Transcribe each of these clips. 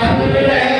Vamos,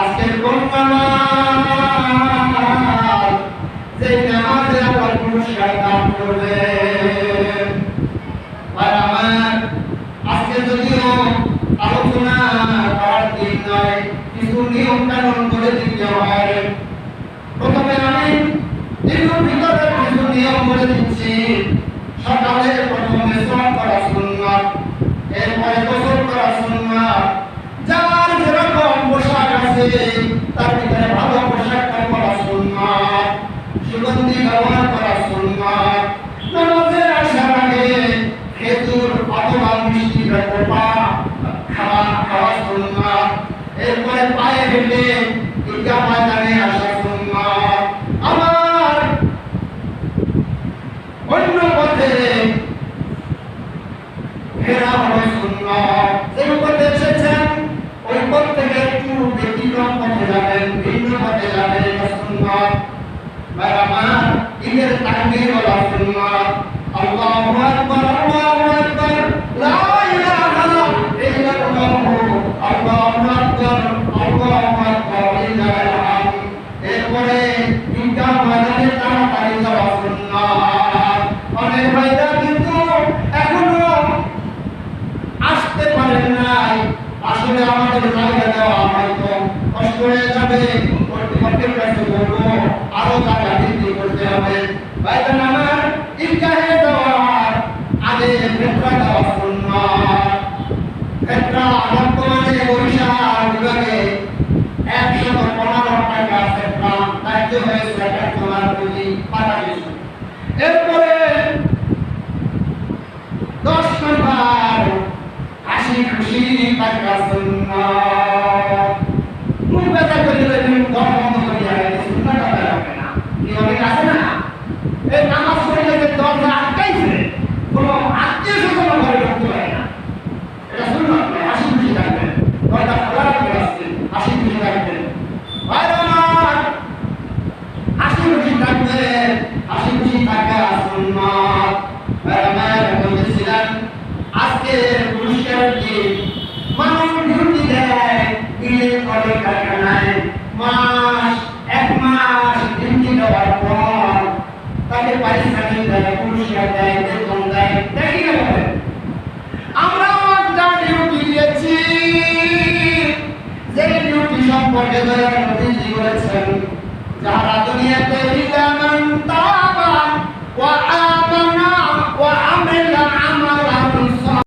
আজকের কোন নামাজ যে করবে আর আমার আজকে যদিও আলোচনা করার দিন নিয়ম কানুন করে দিতে হয়। প্রথমে আমি নিয়ম বলে দিচ্ছি। সকালে প্রথমে স্নান করা সুন্নাত, এরপরে গোসল করা সুন্নাত আছে তার ভিতরে ভালো অন্য পথে ফেরা হলো সুন্নাত। আসলে আমাদের জায়গা দেওয়া হয়তো কষ্ট হয়ে যাবে কর্তৃপক্ষের কাছে হাসি খুশি থাকা সুন্নাত সম্পর্কে দয়ার নবীজি বলেছেন যারা দুনিয়াতে